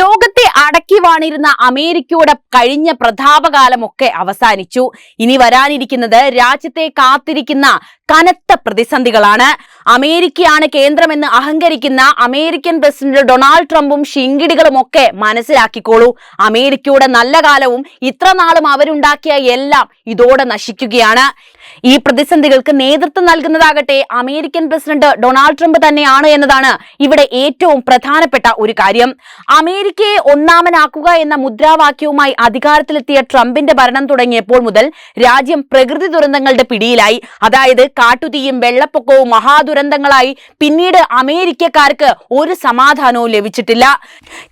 ലോകത്തെ അടക്കി വാണിരുന്ന അമേരിക്കയുടെ കഴിഞ്ഞ പ്രതാപകാലമൊക്കെ അവസാനിച്ചു. ഇനി വരാനിരിക്കുന്നത് രാജ്യത്തെ കാത്തിരിക്കുന്ന കനത്ത പ്രതിസന്ധികളാണ്. അമേരിക്കയാണ് കേന്ദ്രമെന്ന് അഹങ്കരിക്കുന്ന അമേരിക്കൻ പ്രസിഡന്റ് ഡൊണാൾഡ് ട്രംപും ഷിങ്കിടികളും ഒക്കെ മനസ്സിലാക്കിക്കോളൂ. അമേരിക്കയുടെ നല്ല കാലവും ഇത്ര നാളും അവരുണ്ടാക്കിയ എല്ലാം ഇതോടെ നശിക്കുകയാണ്. ഈ പ്രതിസന്ധികൾക്ക് നേതൃത്വം നൽകുന്നതാകട്ടെ അമേരിക്കൻ പ്രസിഡന്റ് ഡൊണാൾഡ് ട്രംപ് തന്നെയാണ് എന്നതാണ് ഇവിടെ ഏറ്റവും പ്രധാനപ്പെട്ട ഒരു കാര്യം. അമേരിക്കയെ ഒന്നാമനാക്കുക എന്ന മുദ്രാവാക്യവുമായി അധികാരത്തിലെത്തിയ ട്രംപിന്റെ ഭരണം തുടങ്ങിയപ്പോൾ മുതൽ രാജ്യം പ്രകൃതി ദുരന്തങ്ങളുടെ പിടിയിലായി. അതായത് കാട്ടുതീയും വെള്ളപ്പൊക്കവും മഹാദുരന്തങ്ങളായി പിന്നീട് അമേരിക്കക്കാർക്ക് ഒരു സമാധാനവും ലഭിച്ചിട്ടില്ല.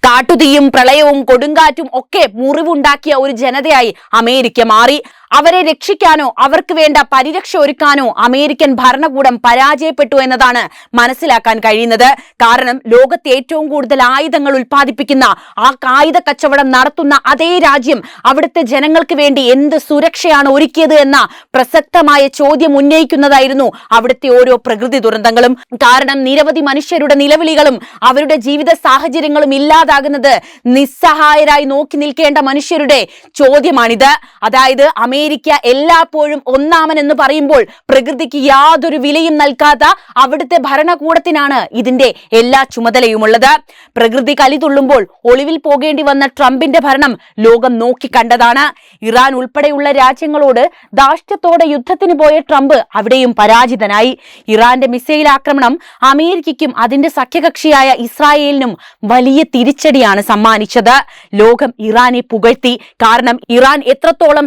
കാട്ടുതീയും പ്രളയവും കൊടുങ്കാറ്റും ഒക്കെ മുറിവുണ്ടാക്കിയ ഒരു ജനതയായി അമേരിക്ക മാറി. അവരെ രക്ഷിക്കാനോ അവർക്ക് വേണ്ട പരിരക്ഷ ഒരുക്കാനോ അമേരിക്കൻ ഭരണകൂടം പരാജയപ്പെട്ടു എന്നതാണ് മനസ്സിലാക്കാൻ കഴിയുന്നത്. കാരണം ലോകത്തെ ഏറ്റവും കൂടുതൽ ആയുധങ്ങൾ ഉൽപ്പാദിപ്പിക്കുന്ന ആ ആയുധ കച്ചവടം നടത്തുന്ന അതേ രാജ്യം അവിടുത്തെ ജനങ്ങൾക്ക് വേണ്ടി എന്ത് സുരക്ഷയാണ് ഒരുക്കിയത് എന്ന പ്രസക്തമായ ചോദ്യം ഉന്നയിക്കുന്നതായിരുന്നു അവിടുത്തെ ഓരോ പ്രകൃതി ദുരന്തങ്ങളും. കാരണം നിരവധി മനുഷ്യരുടെ നിലവിളികളും അവരുടെ ജീവിത സാഹചര്യങ്ങളും ഇല്ലാതാകുന്നത് നിസ്സഹായരായി നോക്കി നിൽക്കേണ്ട മനുഷ്യരുടെ ചോദ്യമാണിത്. അതായത് അമേരിക്ക എല്ലായ്പ്പോഴും ഒന്നാമൻ എന്ന് പറയുമ്പോൾ പ്രകൃതിക്ക് യാതൊരു വിലയും നൽകാത്ത അവിടുത്തെ ഭരണകൂടത്തിനാണ് ഇതിന്റെ എല്ലാ ചുമതലയുമുള്ളത്. പ്രകൃതി കലി തുള്ളുമ്പോൾ ഒളിവിൽ പോകേണ്ടി വന്ന ട്രംപിന്റെ ഭരണം ലോകം നോക്കിക്കണ്ടതാണ് ഇറാൻ ഉൾപ്പെടെയുള്ള രാജ്യങ്ങളോട് ദാഷ്ട്യത്തോടെ യുദ്ധത്തിന് പോയ ട്രംപ് അവിടെയും പരാജിതനായി. ഇറാന്റെ മിസൈൽ ആക്രമണം അമേരിക്കയ്ക്കും അതിന്റെ സഖ്യകക്ഷിയായ ഇസ്രായേലിനും വലിയ തിരിച്ചടിയാണ് സമ്മാനിച്ചത്. ലോകം ഇറാനെ പുകഴ്ത്തി. കാരണം ഇറാൻ എത്രത്തോളം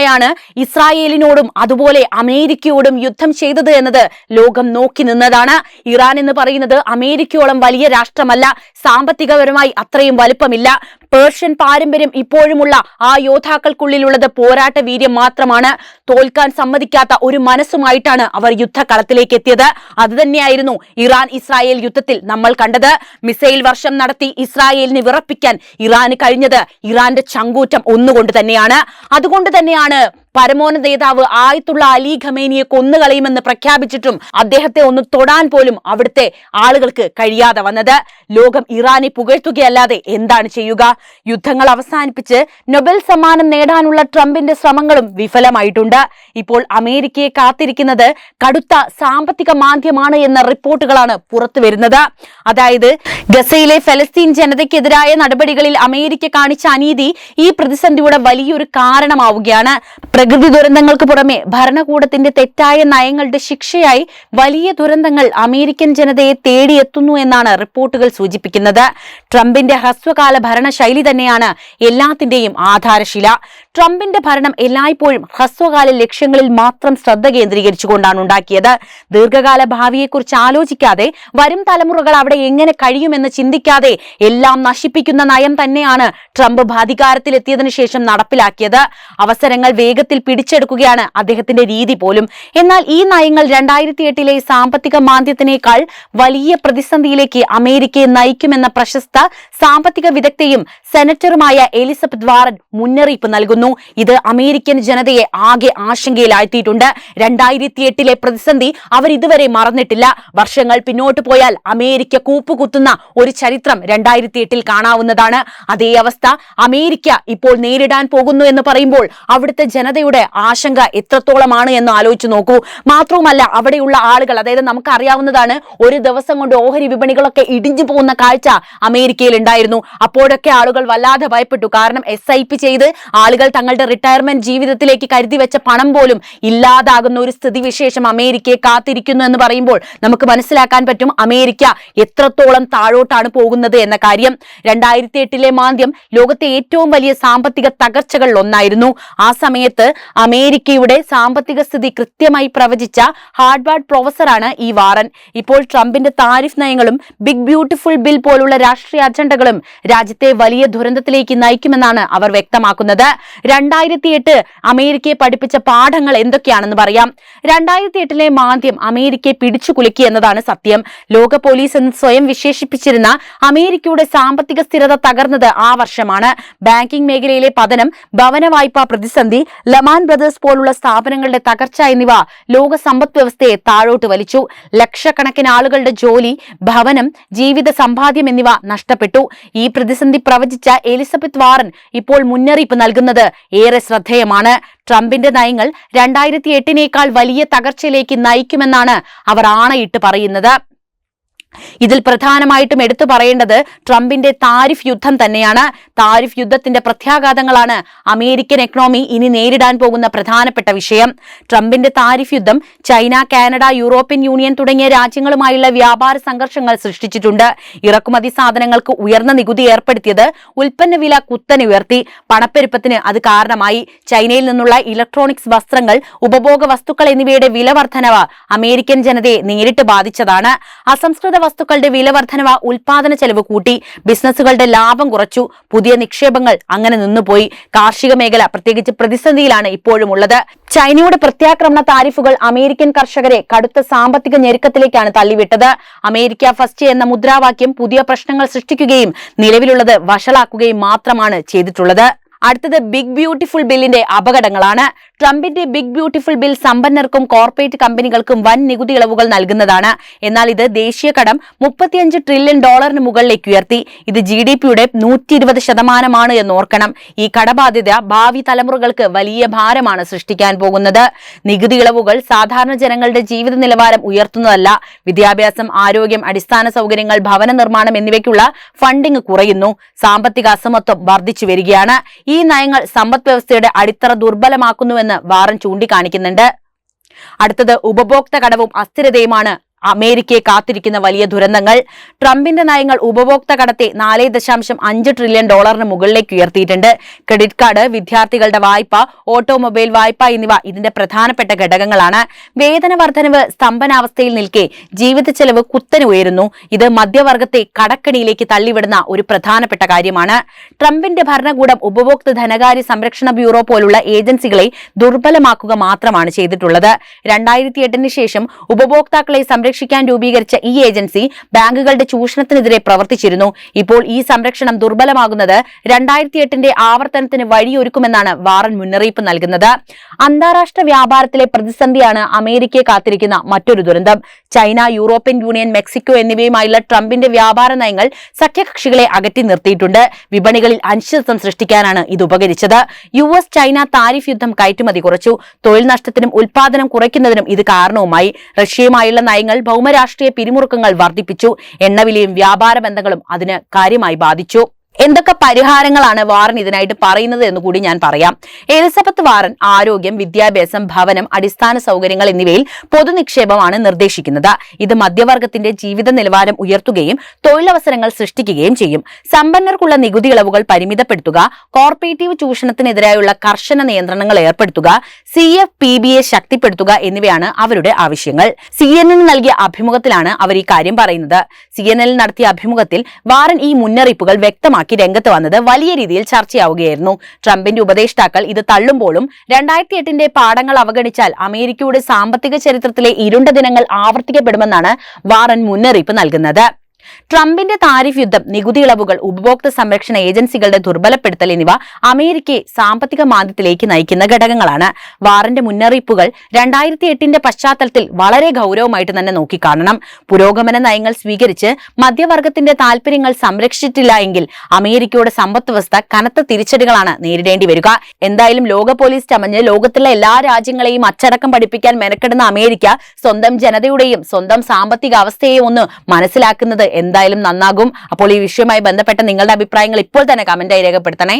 സമർത്ഥമായാണ് ഇസ്രായേലിനോടും അതുപോലെ അമേരിക്കയോടും യുദ്ധം ചെയ്തത് എന്നത് ലോകം നോക്കി നിന്നതാണ്. ഇറാൻ എന്ന് പറയുന്നത് അമേരിക്കയോളം വലിയ രാഷ്ട്രമല്ല. സാമ്പത്തികപരമായി അത്രയും വലുപ്പമില്ല. പേർഷ്യൻ പാരമ്പര്യം ഇപ്പോഴുമുള്ള ആ യോദ്ധാക്കൾക്കുള്ളിലുള്ളത് പോരാട്ട വീര്യം മാത്രമാണ്. തോൽക്കാൻ സമ്മതിക്കാത്ത ഒരു മനസ്സുമായിട്ടാണ് അവർ യുദ്ധകളത്തിലേക്ക് എത്തിയത്. അതുതന്നെയായിരുന്നു ഇറാൻ ഇസ്രായേൽ യുദ്ധത്തിൽ നമ്മൾ കണ്ടത്. മിസൈൽ വർഷം നടത്തി ഇസ്രായേലിനെ വിറപ്പിക്കാൻ ഇറാന് കഴിഞ്ഞത് ഇറാന്റെ ചങ്കൂറ്റം ഒന്നുകൊണ്ട് തന്നെയാണ്. അതുകൊണ്ട് തന്നെയാണ് പരമോന്നത നേതാവ് ആയത്തുള്ള അലി ഖമേനിയെ കൊന്നുകളയുമെന്ന് പ്രഖ്യാപിച്ചിട്ടും അദ്ദേഹത്തെ ഒന്ന് തൊടാൻ പോലും അവിടുത്തെ ആളുകൾക്ക് കഴിയാതെ വന്നത്. ലോകം ഇറാനെ പുകഴ്ത്തുകയല്ലാതെ എന്താണ് ചെയ്യുക? യുദ്ധങ്ങൾ അവസാനിപ്പിച്ച് നൊബൽ സമ്മാനം നേടാനുള്ള ട്രംപിന്റെ ശ്രമങ്ങളും വിഫലമായിട്ടുണ്ട്. ഇപ്പോൾ അമേരിക്കയെ കാത്തിരിക്കുന്നത് കടുത്ത സാമ്പത്തിക മാന്ദ്യമാണ് എന്ന റിപ്പോർട്ടുകളാണ് പുറത്തു വരുന്നത്. അതായത് ഗസയിലെ ഫലസ്തീൻ ജനതയ്ക്കെതിരായ നടപടികളിൽ അമേരിക്ക കാണിച്ച അനീതി ഈ പ്രതിസന്ധിയുടെ വലിയൊരു കാരണമാവുകയാണ്. പ്രകൃതി ദുരന്തങ്ങൾക്ക് പുറമെ ഭരണകൂടത്തിന്റെ തെറ്റായ നയങ്ങളുടെ ശിക്ഷയായി വലിയ ദുരന്തങ്ങൾ അമേരിക്കൻ ജനതയെ തേടിയെത്തുന്നു എന്നാണ് റിപ്പോർട്ടുകൾ സൂചിപ്പിക്കുന്നത്. ട്രംപിന്റെ ഹ്രസ്വകാല ഭരണശൈലി തന്നെയാണ് എല്ലാത്തിന്റെയും ആധാരശില. ട്രംപിന്റെ ഭരണം എല്ലായ്പ്പോഴും ഹ്രസ്വകാല ലക്ഷ്യങ്ങളിൽ മാത്രം ശ്രദ്ധ കേന്ദ്രീകരിച്ചുകൊണ്ടാണ് ഉണ്ടാക്കിയത്. ദീർഘകാല ഭാവിയെക്കുറിച്ച് ആലോചിക്കാതെ വരും തലമുറകൾ അവിടെ എങ്ങനെ കഴിയുമെന്ന് ചിന്തിക്കാതെ എല്ലാം നശിപ്പിക്കുന്ന നയം തന്നെയാണ് ട്രംപ് അധികാരത്തിലെത്തിയതിനു ശേഷം നടപ്പിലാക്കിയത്. അവസരങ്ങൾ വേഗത്തിൽ പിടിച്ചെടുക്കുകയാണ് അദ്ദേഹത്തിന്റെ രീതി പോലും. എന്നാൽ ഈ നയങ്ങൾ രണ്ടായിരത്തി എട്ടിലെ സാമ്പത്തിക മാന്ദ്യത്തിനേക്കാൾ വലിയ പ്രതിസന്ധിയിലേക്ക് അമേരിക്കയെ നയിക്കുമെന്ന പ്രശസ്ത സാമ്പത്തിക വിദഗ്ധയും സെനറ്ററുമായ എലിസബത്ത് വാറൻ മുന്നറിയിപ്പ് നൽകുന്നു. ഇത് അമേരിക്കൻ ജനതയെ ആകെ ആശങ്കയിലാഴ്ത്തിയിട്ടുണ്ട്. രണ്ടായിരത്തി എട്ടിലെ പ്രതിസന്ധി അവർ ഇതുവരെ മറന്നിട്ടില്ല. വർഷങ്ങൾ പിന്നോട്ട് പോയാൽ അമേരിക്ക കൂപ്പുകുത്തുന്ന ഒരു ചരിത്രം രണ്ടായിരത്തി എട്ടിൽ കാണാവുന്നതാണ്. അതേ അവസ്ഥ അമേരിക്ക ഇപ്പോൾ നേരിടാൻ പോകുന്നു എന്ന് പറയുമ്പോൾ അവിടുത്തെ ജനതയുടെ ആശങ്ക എത്രത്തോളമാണ് എന്ന് ആലോചിച്ച് നോക്കൂ. മാത്രവുമല്ല അവിടെയുള്ള ആളുകൾ അതായത് നമുക്ക് അറിയാവുന്നതാണ് ഒരു ദിവസം കൊണ്ട് ഓഹരി വിപണികളൊക്കെ ഇടിഞ്ഞു പോകുന്ന കാഴ്ച അമേരിക്കയിൽ ഉണ്ടായിരുന്നു. അപ്പോഴൊക്കെ ആളുകൾ വല്ലാതെ ഭയപ്പെട്ടു. കാരണം എസ് ഐ പി ചെയ്ത് ആളുകൾ തങ്ങളുടെ റിട്ടയർമെന്റ് ജീവിതത്തിലേക്ക് കരുതി വെച്ച പണം പോലും ഇല്ലാതാകുന്ന ഒരു സ്ഥിതിവിശേഷം അമേരിക്കയെ കാത്തിരിക്കുന്നു എന്ന് പറയുമ്പോൾ നമുക്ക് മനസ്സിലാക്കാൻ പറ്റും അമേരിക്ക എത്രത്തോളം താഴോട്ടാണ് പോകുന്നത് എന്ന കാര്യം. രണ്ടായിരത്തി എട്ടിലെ മാന്ദ്യം ലോകത്തെ ഏറ്റവും വലിയ സാമ്പത്തിക തകർച്ചകളിൽ ഒന്നായിരുന്നു. ആ സമയത്ത് അമേരിക്കയുടെ സാമ്പത്തിക സ്ഥിതി കൃത്യമായി പ്രവചിച്ച ഹാർഡ്വാർഡ് പ്രൊഫസറാണ് ഈ വാറൻ. ഇപ്പോൾ ട്രംപിന്റെ താരിഫ് നയങ്ങളും ബിഗ് ബ്യൂട്ടിഫുൾ ബിൽ പോലുള്ള രാഷ്ട്രീയ അജണ്ടകളും രാജ്യത്തെ വലിയ ദുരന്തത്തിലേക്ക് നയിക്കുമെന്നാണ് അവർ വ്യക്തമാക്കുന്നത്. രണ്ടായിരത്തി എട്ട് അമേരിക്കയെ പഠിപ്പിച്ച പാഠങ്ങൾ എന്തൊക്കെയാണെന്ന് പറയാം. രണ്ടായിരത്തി എട്ടിലെ മാന്ദ്യം അമേരിക്കയെ പിടിച്ചു കുലുക്കി എന്നതാണ് സത്യം. ലോക പോലീസ് എന്ന് സ്വയം വിശേഷിപ്പിച്ചിരുന്ന അമേരിക്കയുടെ സാമ്പത്തിക സ്ഥിരത തകർന്നത് ആ വർഷമാണ്. ബാങ്കിംഗ് മേഖലയിലെ പതനം ഭവന വായ്പാ പ്രതിസന്ധി ലമാൻ ബ്രദേഴ്സ് പോലുള്ള സ്ഥാപനങ്ങളുടെ തകർച്ച എന്നിവ ലോക സമ്പദ് വ്യവസ്ഥയെ താഴോട്ട് വലിച്ചു. ലക്ഷക്കണക്കിന് ആളുകളുടെ ജോലി ഭവനം ജീവിത സമ്പാദ്യം എന്നിവ നഷ്ടപ്പെട്ടു. ഈ പ്രതിസന്ധി പ്രവചിച്ച എലിസബത്ത് വാറൻ ഇപ്പോൾ മുന്നറിയിപ്പ് നൽകുന്നത് ഏറെ ശ്രദ്ധേയമാണ്. ട്രംപിന്റെ നയങ്ങൾ രണ്ടായിരത്തി എട്ടിനേക്കാൾ വലിയ തകർച്ചയിലേക്ക് നയിക്കുമെന്നാണ് അവർ ആണയിട്ട് പറയുന്നത്. ഇതിൽ പ്രധാനമായിട്ടും എടുത്തു പറയേണ്ടത് ട്രംപിന്റെ താരിഫ് യുദ്ധം തന്നെയാണ്. താരിഫ് യുദ്ധത്തിന്റെ പ്രത്യാഘാതങ്ങളാണ് അമേരിക്കൻ എക്കണോമി ഇനി നേരിടാൻ പോകുന്ന പ്രധാനപ്പെട്ട വിഷയം. ട്രംപിന്റെ താരിഫ് യുദ്ധം ചൈന കാനഡ യൂറോപ്യൻ യൂണിയൻ തുടങ്ങിയ രാജ്യങ്ങളുമായുള്ള വ്യാപാര സംഘർഷങ്ങൾ സൃഷ്ടിച്ചിട്ടുണ്ട്. ഇറക്കുമതി സാധനങ്ങൾക്ക് ഉയർന്ന നികുതി ഏർപ്പെടുത്തിയത് ഉൽപ്പന്ന വില കുത്തനെ ഉയർത്തി. പണപ്പെരുപ്പത്തിന് അത് കാരണമായി. ചൈനയിൽ നിന്നുള്ള ഇലക്ട്രോണിക്സ് വസ്ത്രങ്ങൾ ഉപഭോഗ വസ്തുക്കൾ എന്നിവയുടെ വില വർധനവ് അമേരിക്കൻ ജനതയെ നേരിട്ട് ബാധിച്ചതാണ്. അസംസ്കൃത വസ്തുക്കളുടെ വില വർധനവ ഉൽപാദന ചെലവ് കൂട്ടി. ബിസിനസ്സുകളുടെ ലാഭം കുറച്ചു. പുതിയ നിക്ഷേപങ്ങൾ അങ്ങനെ നിന്നുപോയി. കാർഷിക മേഖല പ്രത്യേകിച്ച് പ്രതിസന്ധിയിലാണ് ഇപ്പോഴും ഉള്ളത്. ചൈനയുടെ പ്രത്യാക്രമണ താരിഫുകൾ അമേരിക്കൻ കർഷകരെ കടുത്ത സാമ്പത്തിക ഞെരുക്കത്തിലേക്കാണ് തള്ളിവിട്ടത്. അമേരിക്ക ഫസ്റ്റ് എന്ന മുദ്രാവാക്യം പുതിയ പ്രശ്നങ്ങൾ സൃഷ്ടിക്കുകയും നിലവിലുള്ളത് വഷളാക്കുകയും മാത്രമാണ് ചെയ്തിട്ടുള്ളത്. അടുത്തത് ബിഗ് ബ്യൂട്ടിഫുൾ ബില്ലിന്റെ അപകടങ്ങളാണ്. ട്രംപിന്റെ ബിഗ് ബ്യൂട്ടിഫുൾ ബിൽ സമ്പന്നർക്കും കോർപ്പറേറ്റ് കമ്പനികൾക്കും വൻ നികുതി ഇളവുകൾ നൽകുന്നതാണ്. എന്നാൽ ഇത് ദേശീയ കടം മുപ്പത്തിയഞ്ച് ട്രില്യൺ ഡോളറിന് മുകളിലേക്ക് ഉയർത്തി. ഇത് ജി ഡി പിയുടെ നൂറ്റി ഇരുപത് ശതമാനമാണ് എന്ന് ഓർക്കണം. ഈ കടബാധ്യത ഭാവി തലമുറകൾക്ക് വലിയ ഭാരമാണ് സൃഷ്ടിക്കാൻ പോകുന്നത്. നികുതി ഇളവുകൾ സാധാരണ ജനങ്ങളുടെ ജീവിത നിലവാരം ഉയർത്തുന്നതല്ല. വിദ്യാഭ്യാസം ആരോഗ്യം അടിസ്ഥാന സൗകര്യങ്ങൾ ഭവന നിർമ്മാണം എന്നിവയ്ക്കുള്ള ഫണ്ടിംഗ് കുറയുന്നു. സാമ്പത്തിക അസമത്വം വർദ്ധിച്ചു വരികയാണ്. ഈ നയങ്ങൾ സമ്പദ് വ്യവസ്ഥയുടെ അടിത്തറ ദുർബലമാക്കുന്നുവെന്ന് വാറൻ ചൂണ്ടിക്കാണിക്കുന്നുണ്ട്. അടുത്തത് ഉപഭോക്തൃ കടവും അസ്ഥിരതയുമാണ്. അമേരിക്കയെ കാത്തിരിക്കുന്ന വലിയ ദുരന്തങ്ങൾ. ട്രംപിന്റെ നയങ്ങൾ ഉപഭോക്ത കടത്തെ നാല് ദശാംശം അഞ്ച് ട്രില്യൺ ഡോളറിന് മുകളിലേക്ക് ഉയർത്തിയിട്ടുണ്ട്. ക്രെഡിറ്റ് കാർഡ് വിദ്യാർത്ഥികളുടെ വായ്പ ഓട്ടോമൊബൈൽ വായ്പ എന്നിവ ഇതിന്റെ പ്രധാനപ്പെട്ട ഘടകങ്ങളാണ്. വേതന വർധനവ് സ്തംഭനാവസ്ഥയിൽ നിൽക്കെ ജീവിത ചെലവ് കുത്തനെ ഉയരുന്നു. ഇത് മധ്യവർഗത്തെ കടക്കണിയിലേക്ക് തള്ളിവിടുന്ന ഒരു പ്രധാനപ്പെട്ട കാര്യമാണ്. ട്രംപിന്റെ ഭരണകൂടം ഉപഭോക്തൃ ധനകാര്യ സംരക്ഷണ ബ്യൂറോ പോലുള്ള ഏജൻസികളെ ദുർബലമാക്കുക മാത്രമാണ് ചെയ്തിട്ടുള്ളത്. രണ്ടായിരത്തി എട്ടിന് ശേഷം ഉപഭോക്താക്കളെ സംരക്ഷിക്കാൻ രൂപീകരിച്ച ഈ ഏജൻസി ബാങ്കുകളുടെ ചൂഷണത്തിനെതിരെ പ്രവർത്തിച്ചിരുന്നു. ഇപ്പോൾ ഈ സംരക്ഷണം ദുർബലമാകുന്നത് രണ്ടായിരത്തി എട്ടിന്റെ ആവർത്തനത്തിന് വഴിയൊരുക്കുമെന്നാണ് വാറൻ മുന്നറിയിപ്പ് നൽകുന്നത്. അന്താരാഷ്ട്ര വ്യാപാരത്തിലെ പ്രതിസന്ധിയാണ് അമേരിക്കയെ കാത്തിരിക്കുന്ന മറ്റൊരു ദുരന്തം. ചൈന യൂറോപ്യൻ യൂണിയൻ മെക്സിക്കോ എന്നിവയുമായുള്ള ട്രംപിന്റെ വ്യാപാര നയങ്ങൾ സഖ്യകക്ഷികളെ അകറ്റി നിർത്തിയിട്ടുണ്ട്. വിപണികളിൽ അനിശ്ചിതത്വം സൃഷ്ടിക്കാനാണ് ഇത് ഉപകരിച്ചത്. യു എസ് ചൈന താരിഫ് യുദ്ധം കയറ്റുമതി കുറച്ചു. തൊഴിൽ നഷ്ടത്തിനും ഉൽപാദനം കുറയ്ക്കുന്നതിനും ഇത് കാരണവുമായി. റഷ്യയുമായുള്ള നയങ്ങൾ ഭൗമരാഷ്ട്രീയ പിരിമുറുക്കങ്ങൾ വർദ്ധിപ്പിച്ചു. എണ്ണവിലയും വ്യാപാര ബന്ധങ്ങളും അതിന് കാര്യമായി ബാധിച്ചു. എന്തൊക്കെ പരിഹാരങ്ങളാണ് വാറൻ ഇതിനായിട്ട് പറയുന്നത് എന്ന് കൂടി ഞാൻ പറയാം. എലിസബത്ത് വാറൻ ആരോഗ്യം വിദ്യാഭ്യാസം ഭവനം അടിസ്ഥാന സൗകര്യങ്ങൾ എന്നിവയിൽ പൊതുനിക്ഷേപമാണ് നിർദ്ദേശിക്കുന്നത്. ഇത് മധ്യവർഗത്തിന്റെ ജീവിത നിലവാരം ഉയർത്തുകയും തൊഴിലവസരങ്ങൾ സൃഷ്ടിക്കുകയും ചെയ്യും. സമ്പന്നർക്കുള്ള നികുതി ഇളവുകൾ പരിമിതപ്പെടുത്തുക കോർപ്പറേറ്റീവ് ചൂഷണത്തിനെതിരായുള്ള കർശന നിയന്ത്രണങ്ങൾ ഏർപ്പെടുത്തുക C F P B A ശക്തിപ്പെടുത്തുക എന്നിവയാണ് അവരുടെ ആവശ്യങ്ങൾ. സി എൻ എൻ നൽകിയ അഭിമുഖത്തിലാണ് അവർ ഈ കാര്യം പറയുന്നത്. സി എൻ എൽ നടത്തിയ അഭിമുഖത്തിൽ വാറൻ ഈ മുന്നറിയിപ്പുകൾ വ്യക്തമാക്കി. രംഗത്ത് വന്നത് വലിയ രീതിയിൽ ചർച്ചയാവുകയായിരുന്നു. ട്രംപിന്റെ ഉപദേഷ്ടാക്കൾ ഇത് തള്ളുമ്പോഴും രണ്ടായിരത്തി എട്ടിന്റെ പാഠങ്ങൾ അവഗണിച്ചാൽ അമേരിക്കയുടെ സാമ്പത്തിക ചരിത്രത്തിലെ ഇരുണ്ട ദിനങ്ങൾ ആവർത്തിക്കപ്പെടുമെന്നാണ് വാറൻ മുന്നറിയിപ്പ് നൽകുന്നത്. ട്രംപിന്റെ താരിഫ് യുദ്ധം നികുതി ഇളവുകൾ ഉപഭോക്തൃ സംരക്ഷണ ഏജൻസികളുടെ ദുർബലപ്പെടുത്തൽ എന്നിവ അമേരിക്കയെ സാമ്പത്തിക മാന്ദ്യത്തിലേക്ക് നയിക്കുന്ന ഘടകങ്ങളാണ്. വാറിന്റെ മുന്നറിയിപ്പുകൾ രണ്ടായിരത്തി എട്ടിന്റെ പശ്ചാത്തലത്തിൽ വളരെ ഗൗരവമായിട്ട് തന്നെ നോക്കിക്കാണണം. പുരോഗമന നയങ്ങൾ സ്വീകരിച്ച് മധ്യവർഗത്തിന്റെ താൽപര്യങ്ങൾ സംരക്ഷിച്ചിട്ടില്ല എങ്കിൽ അമേരിക്കയുടെ സമ്പദ് വ്യവസ്ഥ കനത്ത തിരിച്ചടികളാണ് നേരിടേണ്ടി വരിക. എന്തായാലും ലോക പോലീസ് ചമഞ്ഞ് ലോകത്തിലെ എല്ലാ രാജ്യങ്ങളെയും അച്ചടക്കം പഠിപ്പിക്കാൻ മെനക്കെടുന്ന അമേരിക്ക സ്വന്തം ജനതയുടെയും സ്വന്തം സാമ്പത്തിക അവസ്ഥയെയും ഒന്ന് മനസ്സിലാക്കുന്നത് എന്തായാലും നന്നാകും. അപ്പോൾ ഈ വിഷയവുമായി ബന്ധപ്പെട്ട നിങ്ങളുടെ അഭിപ്രായങ്ങൾ ഇപ്പോൾ തന്നെ കമന്റായി രേഖപ്പെടുത്തണേ.